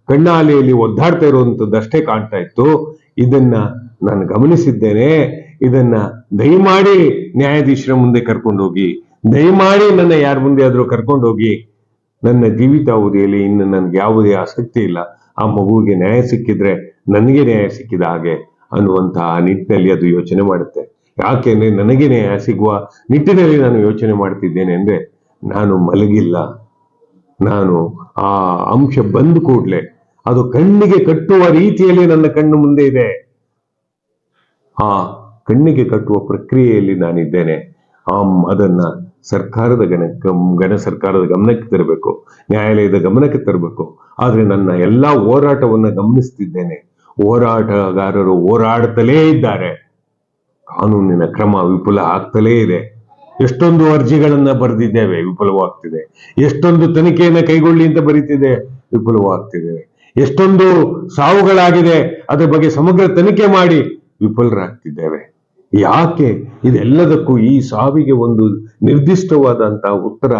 Speaker 1: ಕಣ್ಣಾಲೆಯಲ್ಲಿ ಒದ್ದಾಡ್ತಾ ಇರುವಂತದ್ದು ಅಷ್ಟೇ ಕಾಣ್ತಾ ಇತ್ತು. ಇದನ್ನ ನಾನು ಗಮನಿಸಿದ್ದೇನೆ. ಇದನ್ನ ದಯಮಾಡಿ ನ್ಯಾಯಾಧೀಶರ ಮುಂದೆ ಕರ್ಕೊಂಡು ಹೋಗಿ ದಯಮಾಡಿ ನನ್ನ ಯಾರ ಮುಂದೆ ಆದ್ರೂ ಕರ್ಕೊಂಡು ಹೋಗಿ ನನ್ನ ಜೀವಿತಾವಧಿಯಲ್ಲಿ ಇನ್ನು ನನ್ಗೆ ಯಾವುದೇ ಆಸಕ್ತಿ ಇಲ್ಲ. ಆ ಮಗುವಿಗೆ ನ್ಯಾಯ ಸಿಕ್ಕಿದ್ರೆ ನನಗೆ ನ್ಯಾಯ ಸಿಕ್ಕಿದ ಹಾಗೆ ಅನ್ನುವಂತಹ ನಿಟ್ಟಿನಲ್ಲಿ ಅದು ಯೋಚನೆ ಮಾಡುತ್ತೆ. ಯಾಕೆಂದ್ರೆ ನನಗೆ ನ್ಯಾಯ ಸಿಗುವ ನಿಟ್ಟಿನಲ್ಲಿ ನಾನು ಯೋಚನೆ ಮಾಡ್ತಿದ್ದೇನೆ ಅಂದ್ರೆ ನಾನು ಮಲಗಿಲ್ಲ. ನಾನು ಆ ಅಂಶ ಬಂದ ಕೂಡ್ಲೆ ಅದು ಕಣ್ಣಿಗೆ ಕಟ್ಟುವ ರೀತಿಯಲ್ಲಿ ನನ್ನ ಕಣ್ಣು ಮುಂದೆ ಇದೆ. ಆ ಕಣ್ಣಿಗೆ ಕಟ್ಟುವ ಪ್ರಕ್ರಿಯೆಯಲ್ಲಿ ನಾನಿದ್ದೇನೆ. ಆ ಅದನ್ನ ಸರ್ಕಾರದ ಗಣ ಗಣ ಸರ್ಕಾರದ ಗಮನಕ್ಕೆ ತರಬೇಕು, ನ್ಯಾಯಾಲಯದ ಗಮನಕ್ಕೆ ತರಬೇಕು. ಆದ್ರೆ ನನ್ನ ಎಲ್ಲಾ ಹೋರಾಟವನ್ನು ಗಮನಿಸ್ತಿದ್ದೇನೆ. ಹೋರಾಟಗಾರರು ಹೋರಾಡ್ತಲೇ ಇದ್ದಾರೆ. ಕಾನೂನಿನ ಕ್ರಮ ವಿಪುಲ ಆಗ್ತಲೇ ಇದೆ. ಎಷ್ಟೊಂದು ಅರ್ಜಿಗಳನ್ನ ಬರೆದಿದ್ದೇವೆ, ವಿಫಲವಾಗ್ತಿದೆ. ಎಷ್ಟೊಂದು ತನಿಖೆಯನ್ನ ಕೈಗೊಳ್ಳಿ ಅಂತ ಬರೀತಿದೆ ವಿಫಲವಾಗ್ತಿದ್ದೇವೆ ಎಷ್ಟೊಂದು ಸಾವುಗಳಾಗಿದೆ, ಅದರ ಬಗ್ಗೆ ಸಮಗ್ರ ತನಿಖೆ ಮಾಡಿ ವಿಫಲರಾಗ್ತಿದ್ದೇವೆ. ಯಾಕೆ? ಇದೆಲ್ಲದಕ್ಕೂ ಈ ಸಾವಿಗೆ ಒಂದು ನಿರ್ದಿಷ್ಟವಾದಂತಹ ಉತ್ತರ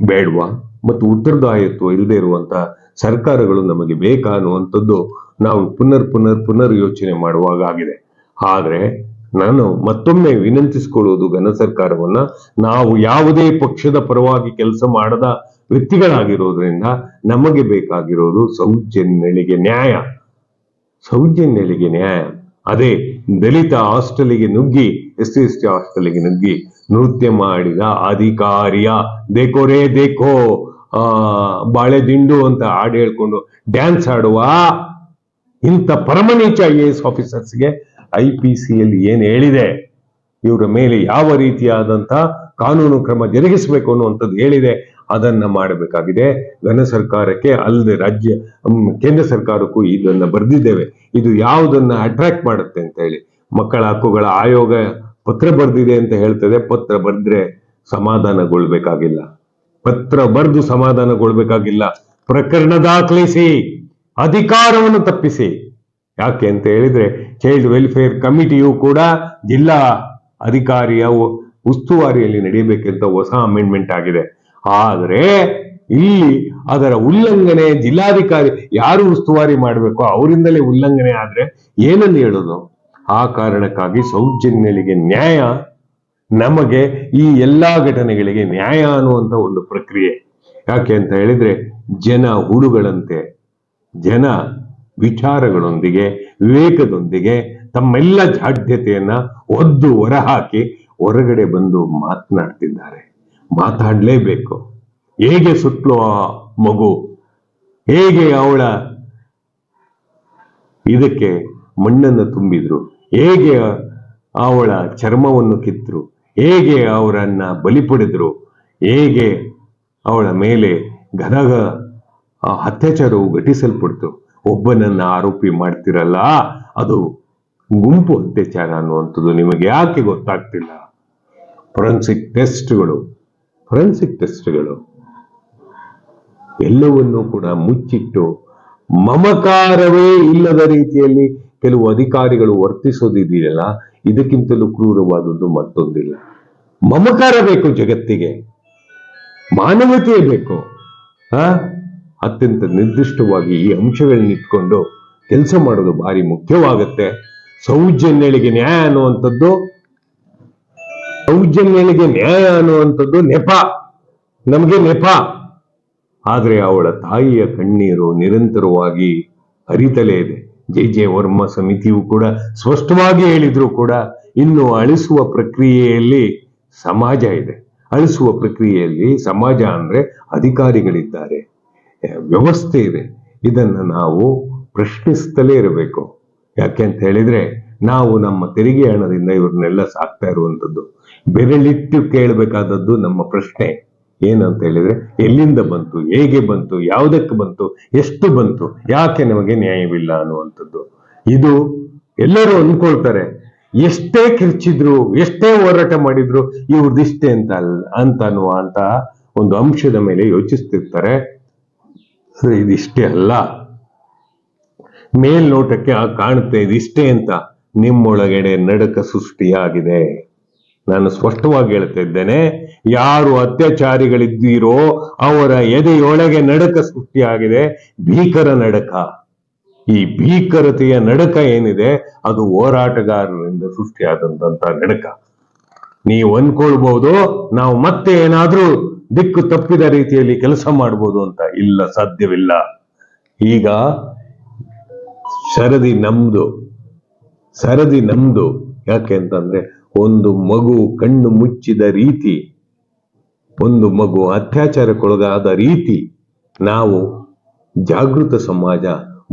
Speaker 1: ಬೇಡವಾ? ಮತ್ತು ಉತ್ತರದಾಯತ್ವ ಇಲ್ಲದೆ ಇರುವಂತಹ ಸರ್ಕಾರಗಳು ನಮಗೆ ಬೇಕಾ ಅನ್ನುವಂಥದ್ದು ನಾವು ಪುನರ್ ಪುನರ್ ಪುನರ್ ಯೋಚನೆ ಮಾಡುವಾಗ ಆಗಿದೆ ಆದ್ರೆ ನಾನು ಮತ್ತೊಮ್ಮೆ ವಿನಂತಿಸಿಕೊಳ್ಳುವುದು ಘನ ಸರ್ಕಾರವನ್ನ, ನಾವು ಯಾವುದೇ ಪಕ್ಷದ ಪರವಾಗಿ ಕೆಲಸ ಮಾಡದ ವ್ಯಕ್ತಿಗಳಾಗಿರೋದ್ರಿಂದ ನಮಗೆ ಬೇಕಾಗಿರೋದು ಸೌಜನ್ಯಳಿಗೆ ನ್ಯಾಯ. ಸೌಜನ್ಯಳಿಗೆ ನ್ಯಾಯ. ಅದೇ ದಲಿತ ಹಾಸ್ಟೆಲಿಗೆ ನುಗ್ಗಿ, ಎಸ್ ಸಿ, ಎಸ್ ಟಿ ಹಾಸ್ಟೆಲಿಗೆ ನುಗ್ಗಿ ನೃತ್ಯ ಮಾಡಿದ ಅಧಿಕಾರಿಯ ದೇಕೋ ರೇ ದೇಕೋ, ಆ, ಬಾಳೆ ದಿಂಡು ಅಂತ ಹಾಡು ಹೇಳ್ಕೊಂಡು ಡ್ಯಾನ್ಸ್ ಆಡುವ ಇಂಥ ಪರಮನೀಚ ಐ ಎ ಎಸ್ ಆಫೀಸರ್ಸ್ಗೆ ಐ ಪಿ ಸಿಯಲ್ಲಿ ಏನು ಹೇಳಿದೆ, ಇವರ ಮೇಲೆ ಯಾವ ರೀತಿಯಾದಂತಹ ಕಾನೂನು ಕ್ರಮ ಜರುಗಿಸಬೇಕು ಅನ್ನುವಂಥದ್ದು ಹೇಳಿದೆ, ಅದನ್ನ ಮಾಡಬೇಕಾಗಿದೆ. ಘನ ಸರ್ಕಾರಕ್ಕೆ ಅಲ್ಲದೆ ರಾಜ್ಯ ಕೇಂದ್ರ ಸರ್ಕಾರಕ್ಕೂ ಇದನ್ನ ಬರೆದಿದ್ದೇವೆ. ಇದು ಯಾವುದನ್ನ ಅಟ್ರಾಕ್ಟ್ ಮಾಡುತ್ತೆ ಅಂತ ಹೇಳಿ. ಮಕ್ಕಳ ಹಕ್ಕುಗಳ ಆಯೋಗ ಪತ್ರ ಬರೆದಿದೆ ಅಂತ ಹೇಳ್ತದೆ, ಪತ್ರ ಬರೆದ್ರೆ ಸಮಾಧಾನಗೊಳ್ಬೇಕಾಗಿಲ್ಲ. ಪತ್ರ ಬರೆದು ಸಮಾಧಾನಗೊಳ್ಬೇಕಾಗಿಲ್ಲ. ಪ್ರಕರಣ ದಾಖಲಿಸಿ, ಅಧಿಕಾರವನ್ನು ತಪ್ಪಿಸಿ. ಯಾಕೆ ಅಂತ ಹೇಳಿದ್ರೆ ಚೈಲ್ಡ್ ವೆಲ್ಫೇರ್ ಕಮಿಟಿಯು ಕೂಡ ಜಿಲ್ಲಾ ಅಧಿಕಾರಿಯ ಉಸ್ತುವಾರಿಯಲ್ಲಿ ನಡೆಯಬೇಕೆಂತ ಹೊಸ ಅಮೆಂಡ್ಮೆಂಟ್ ಆಗಿದೆ. ಆದರೆ ಇಲ್ಲಿ ಅದರ ಉಲ್ಲಂಘನೆ ಜಿಲ್ಲಾಧಿಕಾರಿ ಯಾರು ಉಸ್ತುವಾರಿ ಮಾಡಬೇಕೋ ಅವರಿಂದಲೇ ಉಲ್ಲಂಘನೆ ಆದ್ರೆ ಏನನ್ನು ಹೇಳೋದು? ಆ ಕಾರಣಕ್ಕಾಗಿ ಸೌಜನ್ಯಗಳಿಗೆ ನ್ಯಾಯ, ನಮಗೆ ಈ ಎಲ್ಲಾ ಘಟನೆಗಳಿಗೆ ನ್ಯಾಯ ಅನ್ನುವಂತ ಒಂದು ಪ್ರಕ್ರಿಯೆ. ಯಾಕೆ ಅಂತ ಹೇಳಿದ್ರೆ ಜನ ಹುಡುಗಳಂತೆ, ಜನ ವಿಚಾರಗಳೊಂದಿಗೆ, ವಿವೇಕದೊಂದಿಗೆ ತಮ್ಮೆಲ್ಲ ಜಾಡ್ಯತೆಯನ್ನ ಒದ್ದು ಹೊರಹಾಕಿ ಹೊರಗಡೆ ಬಂದು ಮಾತನಾಡ್ತಿದ್ದಾರೆ. ಮಾತಾಡಲೇಬೇಕು. ಹೇಗೆ ಸುತ್ತಲು ಆ ಮಗು, ಹೇಗೆ ಅವಳ ಇದಕ್ಕೆ ಮಣ್ಣನ್ನು ತುಂಬಿದ್ರು, ಹೇಗೆ ಅವಳ ಚರ್ಮವನ್ನು ಕಿತ್ತರು, ಹೇಗೆ ಅವರನ್ನ ಬಲಿ ಪಡೆದ್ರು, ಹೇಗೆ ಅವಳ ಮೇಲೆ ಆ ಅತ್ಯಾಚಾರವು ಘಟಿಸಲ್ಪಡ್ತು. ಒಬ್ಬನನ್ನ ಆರೋಪಿ ಮಾಡ್ತಿರಲ್ಲ, ಅದು ಗುಂಪು ಅತ್ಯಾಚಾರ ಅನ್ನುವಂಥದ್ದು ನಿಮಗೆ ಯಾಕೆ ಗೊತ್ತಾಗ್ತಿಲ್ಲ? ಫೊರೆನ್ಸಿಕ್ ಟೆಸ್ಟ್ಗಳು ಫೊರೆನ್ಸಿಕ್ ಟೆಸ್ಟ್ಗಳು ಎಲ್ಲವನ್ನೂ ಕೂಡ ಮುಚ್ಚಿಟ್ಟು ಮಮಕಾರವೇ ಇಲ್ಲದ ರೀತಿಯಲ್ಲಿ ಕೆಲವು ಅಧಿಕಾರಿಗಳು ವರ್ತಿಸೋದಿದೆಯಲ್ಲ, ಇದಕ್ಕಿಂತಲೂ ಕ್ರೂರವಾದದ್ದು ಮತ್ತೊಂದಿಲ್ಲ. ಮಮಕಾರ ಬೇಕು ಜಗತ್ತಿಗೆ. ಮಾನವತೆ ಬೇಕು. ಆ ಅತ್ಯಂತ ನಿರ್ದಿಷ್ಟವಾಗಿ ಈ ಅಂಶಗಳನ್ನಿಟ್ಕೊಂಡು ಕೆಲಸ ಮಾಡೋದು ಭಾರಿ ಮುಖ್ಯವಾಗುತ್ತೆ. ಸೌಜನ್ಯಳಿಗೆ ನ್ಯಾಯ ಅನ್ನುವಂಥದ್ದು, ಸೌಜನ್ಯಳಿಗೆ ನ್ಯಾಯ ಅನ್ನುವಂಥದ್ದು ನೆಪ. ನಮಗೆ ನೆಪ. ಆದರೆ ಅವಳ ತಾಯಿಯ ಕಣ್ಣೀರು ನಿರಂತರವಾಗಿ ಹರಿತಲೇ ಇದೆ. ಜೆ ಜೆ ವರ್ಮ ಸಮಿತಿಯು ಕೂಡ ಸ್ಪಷ್ಟವಾಗಿ ಹೇಳಿದ್ರು ಕೂಡ ಇನ್ನು ಅಳಿಸುವ ಪ್ರಕ್ರಿಯೆಯಲ್ಲಿ ಸಮಾಜ ಇದೆ. ಅಳಿಸುವ ಪ್ರಕ್ರಿಯೆಯಲ್ಲಿ ಸಮಾಜ ಅಂದ್ರೆ ಅಧಿಕಾರಿಗಳಿದ್ದಾರೆ. ವ್ಯವಸ್ಥೆ ಇದೆ. ಇದನ್ನ ನಾವು ಪ್ರಶ್ನಿಸ್ತಲೇ ಇರಬೇಕು. ಯಾಕೆ ಅಂತ ಹೇಳಿದ್ರೆ, ನಾವು ನಮ್ಮ ತೆರಿಗೆ ಹಣದಿಂದ ಇವ್ರನ್ನೆಲ್ಲ ಸಾಕ್ತಾ ಇರುವಂಥದ್ದು. ಬೆರಳಿಟ್ಟು ಕೇಳಬೇಕಾದದ್ದು ನಮ್ಮ ಪ್ರಶ್ನೆ. ಏನಂತ ಹೇಳಿದ್ರೆ, ಎಲ್ಲಿಂದ ಬಂತು, ಹೇಗೆ ಬಂತು, ಯಾವುದಕ್ಕೆ ಬಂತು, ಎಷ್ಟು ಬಂತು, ಯಾಕೆ ನಮಗೆ ನ್ಯಾಯವಿಲ್ಲ ಅನ್ನುವಂಥದ್ದು. ಇದು ಎಲ್ಲರೂ ಅಂದ್ಕೊಳ್ತಾರೆ. ಎಷ್ಟೇ ಕಿರ್ಚಿದ್ರು, ಎಷ್ಟೇ ಹೋರಾಟ ಮಾಡಿದ್ರು ಇವ್ರದಿಷ್ಟೇ ಅಂತ ಅಲ್ಲ ಅಂತ ಅನ್ನುವಂತಹ ಒಂದು ಅಂಶದ ಮೇಲೆ ಯೋಚಿಸ್ತಿರ್ತಾರೆ. ಆದ್ರೆ ಇದಿಷ್ಟೇ ಅಲ್ಲ. ಮೇಲ್ನೋಟಕ್ಕೆ ಆ ಕಾಣುತ್ತೆ ಇದಿಷ್ಟೇ ಅಂತ ನಿಮ್ಮೊಳಗಡೆ ನಡಕ ಸೃಷ್ಟಿಯಾಗಿದೆ. ನಾನು ಸ್ಪಷ್ಟವಾಗಿ ಹೇಳ್ತಾ ಇದ್ದೇನೆ, ಯಾರು ಅತ್ಯಾಚಾರಿಗಳಿದ್ದೀರೋ ಅವರ ಎದೆಯೊಳಗೆ ನಡಕ ಸೃಷ್ಟಿಯಾಗಿದೆ, ಭೀಕರ ನಡಕ. ಈ ಭೀಕರತೆಯ ನಡಕ ಏನಿದೆ, ಅದು ಹೋರಾಟಗಾರರಿಂದ ಸೃಷ್ಟಿಯಾದಂತ ನಡಕ. ನೀವು ಅನ್ಕೊಳ್ಬಹುದು ನಾವು ಮತ್ತೆ ಏನಾದ್ರೂ ದಿಕ್ಕು ತಪ್ಪಿದ ರೀತಿಯಲ್ಲಿ ಕೆಲಸ ಮಾಡ್ಬೋದು ಅಂತ ಇಲ್ಲ, ಸಾಧ್ಯವಿಲ್ಲ. ಈಗ ಸರದಿ ನಮ್ದು ಸರದಿ ನಮ್ದು. ಯಾಕೆ ಅಂತಂದ್ರೆ ಒಂದು ಮಗು ಕಣ್ಣು ಮುಚ್ಚಿದ ರೀತಿ, ಒಂದು ಮಗು ಅತ್ಯಾಚಾರಕ್ಕೊಳಗಾದ ರೀತಿ ನಾವು ಜಾಗೃತ ಸಮಾಜ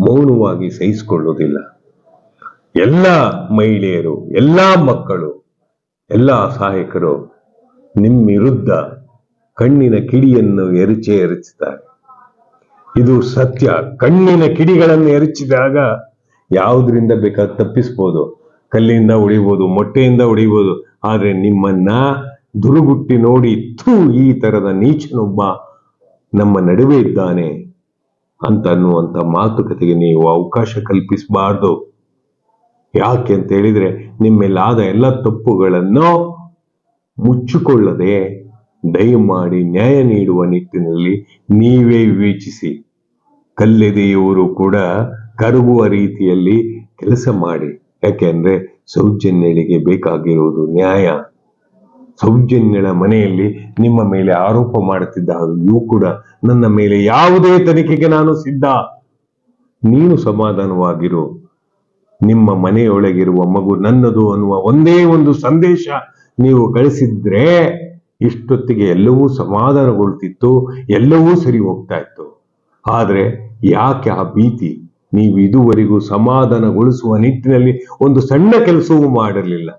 Speaker 1: ಮೌನವಾಗಿ ಸಹಿಸಿಕೊಳ್ಳುವುದಿಲ್ಲ. ಎಲ್ಲ ಮಹಿಳೆಯರು, ಎಲ್ಲ ಮಕ್ಕಳು, ಎಲ್ಲ ಸಹಾಯಕರು ನಿಮ್ಮ ವಿರುದ್ಧ ಕಣ್ಣಿನ ಕಿಡಿಯನ್ನು ಎರಚೆ ಎರಚುತ್ತಾರೆ ಇದು ಸತ್ಯ. ಕಣ್ಣಿನ ಕಿಡಿಗಳನ್ನು ಎರಚಿದಾಗ ಯಾವುದರಿಂದ ಬೇಕಾದ ತಪ್ಪಿಸ್ಬೋದು. ಕಲ್ಲಿಂದ ಹೊಡಿಬೋದು ಮೊಟ್ಟೆಯಿಂದ ಹೊಡಿಬೋದು ಆದರೆ ನಿಮ್ಮನ್ನ ದುರುಗುಟ್ಟಿ ನೋಡಿ, ಥೂ, ಈ ತರದ ನೀಚನೊಬ್ಬ ನಮ್ಮ ನಡುವೆ ಇದ್ದಾನೆ ಅಂತ ಅನ್ನುವಂಥ ಮಾತುಕತೆಗೆ ನೀವು ಅವಕಾಶ ಕಲ್ಪಿಸಬಾರ್ದು. ಯಾಕೆ ಅಂತ ಹೇಳಿದ್ರೆ ನಿಮ್ಮೆಲ್ಲಾದ ಎಲ್ಲ ತಪ್ಪುಗಳನ್ನು ಮುಚ್ಚಿಕೊಳ್ಳದೆ ದಯಮಾಡಿ ನ್ಯಾಯ ನೀಡುವ ನಿಟ್ಟಿನಲ್ಲಿ ನೀವೇ ವಿವೇಚಿಸಿ ಕಲ್ಲೆದೆಯವರು ಕೂಡ ಕರಗುವ ರೀತಿಯಲ್ಲಿ ಕೆಲಸ ಮಾಡಿ. ಯಾಕೆಂದ್ರೆ ಸೌಜನ್ಯಳಿಗೆ ಬೇಕಾಗಿರುವುದು ನ್ಯಾಯ. ಸೌಜನ್ಯಳ ಮನೆಯಲ್ಲಿ ನಿಮ್ಮ ಮೇಲೆ ಆರೋಪ ಮಾಡುತ್ತಿದ್ದ ಇವು ಕೂಡ ನನ್ನ ಮೇಲೆ ಯಾವುದೇ ತನಿಖೆಗೆ ನಾನು ಸಿದ್ಧ. ನೀನು ಸಮಾಧಾನವಾಗಿರು. ನಿಮ್ಮ ಮನೆಯೊಳಗಿರುವ ಮಗು ನನ್ನದು ಅನ್ನುವ ಒಂದೇ ಒಂದು ಸಂದೇಶ ನೀವು ಕಳಿಸಿದ್ರೆ ಇಷ್ಟೊತ್ತಿಗೆ ಎಲ್ಲವೂ ಸಮಾಧಾನಗೊಳ್ತಿತ್ತು, ಎಲ್ಲವೂ ಸರಿ ಹೋಗ್ತಾ ಇತ್ತು. ಆದರೆ ಯಾಕೆ ಆ ಭೀತಿ? ನೀವು ಇದುವರೆಗೂ ಸಮಾಧಾನಗೊಳಿಸುವ ನಿಟ್ಟಿನಲ್ಲಿ ಒಂದು ಸಣ್ಣ ಕೆಲಸವೂ ಮಾಡಿರಲಿಲ್ಲ.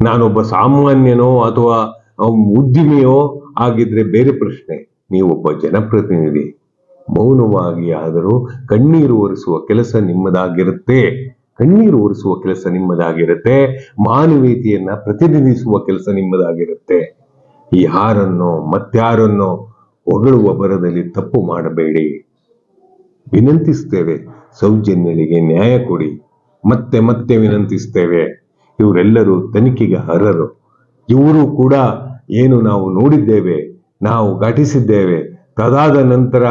Speaker 1: ನಾನೊಬ್ಬ ಸಾಮಾನ್ಯನೋ ಅಥವಾ ಉದ್ದಿಮೆಯೋ ಉದ್ಯಮಿಯೋ ಆಗಿದ್ರೆ ಬೇರೆ ಪ್ರಶ್ನೆ. ನೀವೊಬ್ಬ ಜನಪ್ರತಿನಿಧಿ. ಮೌನವಾಗಿ ಆದರೂ ಕಣ್ಣೀರು ಒರೆಸುವ ಕೆಲಸ ನಿಮ್ಮದಾಗಿರುತ್ತೆ. ಕಣ್ಣೀರು ಒರೆಸುವ ಕೆಲಸ ನಿಮ್ಮದಾಗಿರುತ್ತೆ. ಮಾನವೀಯತೆಯನ್ನ ಪ್ರತಿನಿಧಿಸುವ ಕೆಲಸ ನಿಮ್ಮದಾಗಿರುತ್ತೆ. ಯಾರನ್ನೋ ಮತ್ತಾರನ್ನು ಹೊಗಳುವ ಬರದಲ್ಲಿ ತಪ್ಪು ಮಾಡಬೇಡಿ. ವಿನಂತಿಸ್ತೇವೆ, ಸೌಜನ್ಯರಿಗೆ ನ್ಯಾಯ ಕೊಡಿ. ಮತ್ತೆ ಮತ್ತೆ ವಿನಂತಿಸ್ತೇವೆ, ಇವರೆಲ್ಲರೂ ತನಿಖೆಗೆ ಅರ್ಹರು. ಇವರು ಕೂಡ ಏನು ನಾವು ನೋಡಿದ್ದೇವೆ, ನಾವು ಘಟಿಸಿದ್ದೇವೆ. ತದಾದ ನಂತರ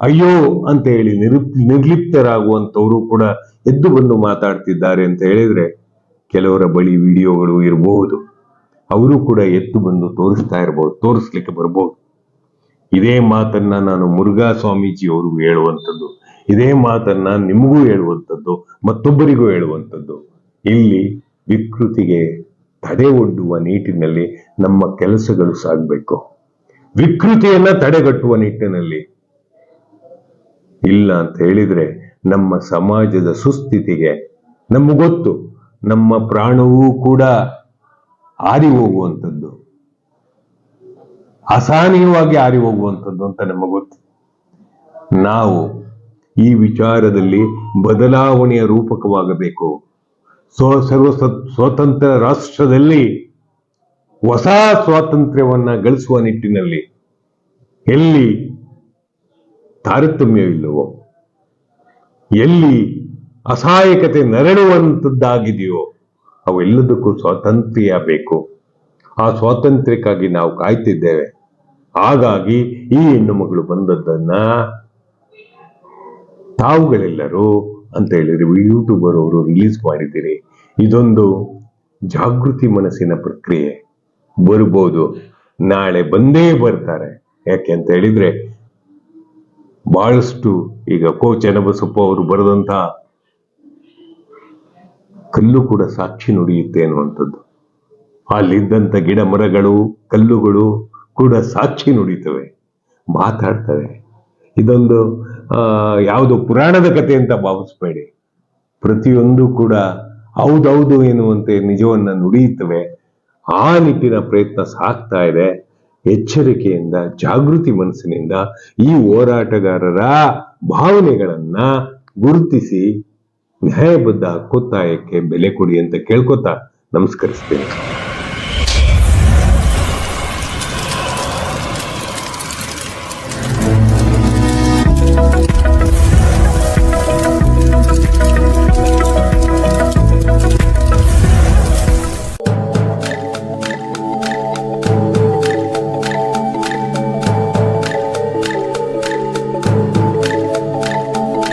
Speaker 1: ಅಯ್ಯೋ ಅಂತ ಹೇಳಿ ನಿರುಪ್ ನಿರ್ಲಿಪ್ತರಾಗುವಂತವರು ಕೂಡ ಎದ್ದು ಬಂದು ಮಾತಾಡ್ತಿದ್ದಾರೆ ಅಂತ ಹೇಳಿದ್ರೆ ಕೆಲವರ ಬಳಿ ವಿಡಿಯೋಗಳು ಇರಬಹುದು ಅವರು ಕೂಡ ಎದ್ದು ಬಂದು ತೋರಿಸ್ತಾ ಇರಬಹುದು ತೋರಿಸ್ಲಿಕ್ಕೆ ಬರಬಹುದು ಇದೇ ಮಾತನ್ನ ನಾನು ಮುರುಘಾ ಸ್ವಾಮೀಜಿ ಅವರು ಹೇಳುವಂಥದ್ದು, ಇದೇ ಮಾತನ್ನ ನಿಮಗೂ ಹೇಳುವಂಥದ್ದು, ಮತ್ತೊಬ್ಬರಿಗೂ ಹೇಳುವಂಥದ್ದು. ಇಲ್ಲಿ ವಿಕೃತಿಗೆ ತಡೆ ಒಡ್ಡುವ ನಿಟ್ಟಿನಲ್ಲಿ ನಮ್ಮ ಕೆಲಸಗಳು ಸಾಗಬೇಕು. ವಿಕೃತಿಯನ್ನ ತಡೆಗಟ್ಟುವ ನಿಟ್ಟಿನಲ್ಲಿ ಇಲ್ಲ ಅಂತ ಹೇಳಿದ್ರೆ ನಮ್ಮ ಸಮಾಜದ ಸುಸ್ಥಿತಿಗೆ ನಮಗೊತ್ತು ನಮ್ಮ ಪ್ರಾಣವೂ ಕೂಡ ಆರಿ ಹೋಗುವಂಥದ್ದು. ಅಸಹನೀಯವಾಗಿ ಆರಿ ಹೋಗುವಂಥದ್ದು ಅಂತ ನಮಗೆ ಗೊತ್ತು. ನಾವು ಈ ವಿಚಾರದಲ್ಲಿ ಬದಲಾವಣೆಯ ರೂಪಕವಾಗಬೇಕು. ಸ್ವ, ಸರ್ವ ಸ್ವತಂತ್ರ ರಾಷ್ಟ್ರದಲ್ಲಿ ಹೊಸ ಸ್ವಾತಂತ್ರ್ಯವನ್ನ ಗಳಿಸುವ ನಿಟ್ಟಿನಲ್ಲಿ ಎಲ್ಲಿ ತಾರತಮ್ಯವಿಲ್ಲವೋ? ಎಲ್ಲಿ ಅಸಹಾಯಕತೆ ನರಳುವಂಥದ್ದಾಗಿದೆಯೋ ಅವೆಲ್ಲದಕ್ಕೂ ಸ್ವಾತಂತ್ರ್ಯ ಬೇಕು. ಆ ಸ್ವಾತಂತ್ರ್ಯಕ್ಕಾಗಿ ನಾವು ಕಾಯ್ತಿದ್ದೇವೆ. ಹಾಗಾಗಿ ಈ ಹೆಣ್ಣು ಮಗಳು ಬಂದದ್ದನ್ನ ತಾವುಗಳೆಲ್ಲರೂ ಅಂತ ಹೇಳಿದ್ರೆ ಯೂಟ್ಯೂಬರ್ ಅವರು ರಿಲೀಸ್ ಮಾಡಿದ್ದೀರಿ. ಇದೊಂದು ಜಾಗೃತಿ ಮನಸ್ಸಿನ ಪ್ರಕ್ರಿಯೆ. ಬರ್ಬೋದು. ನಾಳೆ ಬಂದೇ ಬರ್ತಾರೆ. ಯಾಕೆ ಅಂತ ಹೇಳಿದ್ರೆ ಬಹಳಷ್ಟು ಈಗ ಕೋ ಚೆನ್ನಬಸಪ್ಪ ಅವರು ಬರೆದಂತ ಕಲ್ಲು ಕೂಡ ಸಾಕ್ಷಿ ನುಡಿಯುತ್ತೆ ಅನ್ನುವಂಥದ್ದು ಅಲ್ಲಿದ್ದಂಥ ಗಿಡ ಮರಗಳು, ಕಲ್ಲುಗಳು ಕೂಡ ಸಾಕ್ಷಿ ನುಡಿತವೆ, ಮಾತಾಡ್ತವೆ. ಇದೊಂದು ಯಾವುದೋ ಪುರಾಣದ ಕಥೆ ಅಂತ ಭಾವಿಸ್ಬೇಡಿ. ಪ್ರತಿಯೊಂದು ಕೂಡ ಹೌದೌದು ಎನ್ನುವಂತೆ ನಿಜವನ್ನ ನುಡಿಯುತ್ತವೆ. ಆ ನಿಟ್ಟಿನ ಪ್ರಯತ್ನ ಸಾಕ್ತಾ ಇದೆ. ಎಚ್ಚರಿಕೆಯಿಂದ ಜಾಗೃತಿ ಮನಸ್ಸಿನಿಂದ ಈ ಹೋರಾಟಗಾರರ ಭಾವನೆಗಳನ್ನ ಗುರುತಿಸಿ ನ್ಯಾಯಬದ್ಧ ಹಕ್ಕೊತ್ತಾಯಕ್ಕೆ ಬೆಲೆ ಕೊಡಿ ಅಂತ ಕೇಳ್ಕೊತಾ ನಮಸ್ಕರಿಸ್ತೇನೆ.